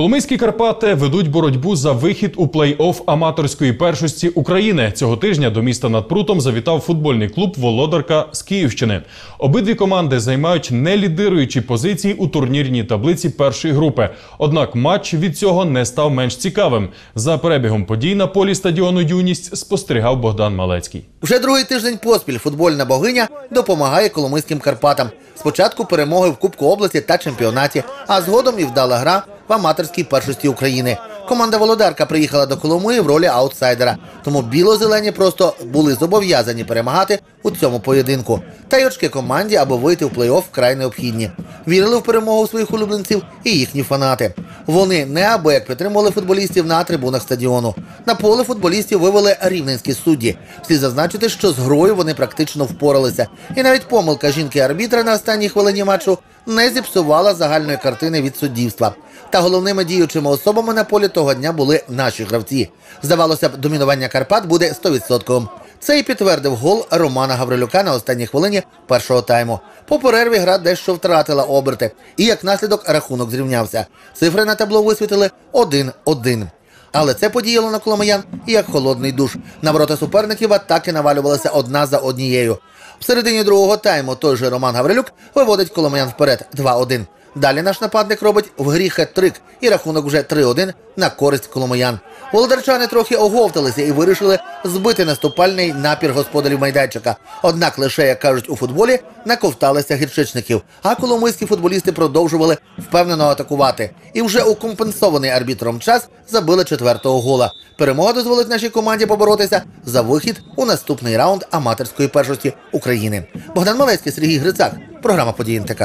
Коломийські Карпати ведуть боротьбу за вихід у плей-офф аматорської першості України. Цього тижня до міста над Прутом завітав футбольний клуб Володарка з Київщини. Обидві команди займають нелідируючі позиції у турнірній таблиці першої групи. Однак матч від цього не став менш цікавим. За перебігом подій на полі стадіону Юність спостерігав Богдан Малецький. Вже другий тиждень поспіль футбольна богиня допомагає коломийським Карпатам. Спочатку перемоги в Кубку області та чемпіонаті, а згодом і вдала гра в аматорській першості України. Команда Володарка приїхала до Коломиї в ролі аутсайдера, тому біло-зелені просто були зобов'язані перемагати у цьому поєдинку. Та й очки команді, аби вийти в плей-офф, вкрай необхідні. Вірили в перемогу своїх улюбленців і їхні фанати. Вони неабияк підтримували футболістів на трибунах стадіону. На поле футболістів вивели рівненські судді. Слід зазначити, що з грою вони практично впоралися. І навіть помилка жінки-арбітра на останній хвилині матчу не зіпсувала загальної картини від суддівства. Та головними діючими особами на полі того дня були наші гравці. Здавалося б, домінування Карпат буде 100%. Це і підтвердив гол Романа Гаврилюка на останній хвилині першого тайму. По перерві гра дещо втратила оберти, і як наслідок рахунок зрівнявся. Цифри на табло висвітили 1-1. Але це подіяло на коломиян як холодний душ. На ворота суперників атаки навалювалися одна за однією. В середині другого тайму той же Роман Гаврилюк виводить коломиян вперед 2-1. Далі наш нападник робить в грі хет-трик, і рахунок вже 3-1 на користь коломиян. Володарчани трохи оговталися і вирішили збити наступальний напір господарів майданчика. Однак лише, як кажуть у футболі, наковталися гірчичників. А коломийські футболісти продовжували впевнено атакувати. І вже у компенсований арбітром час забили четвертого гола. Перемога дозволить нашій команді поборотися за вихід у наступний раунд аматорської першості України. Богдан Малецький, Сергій Грицак. Програма «Події НТК».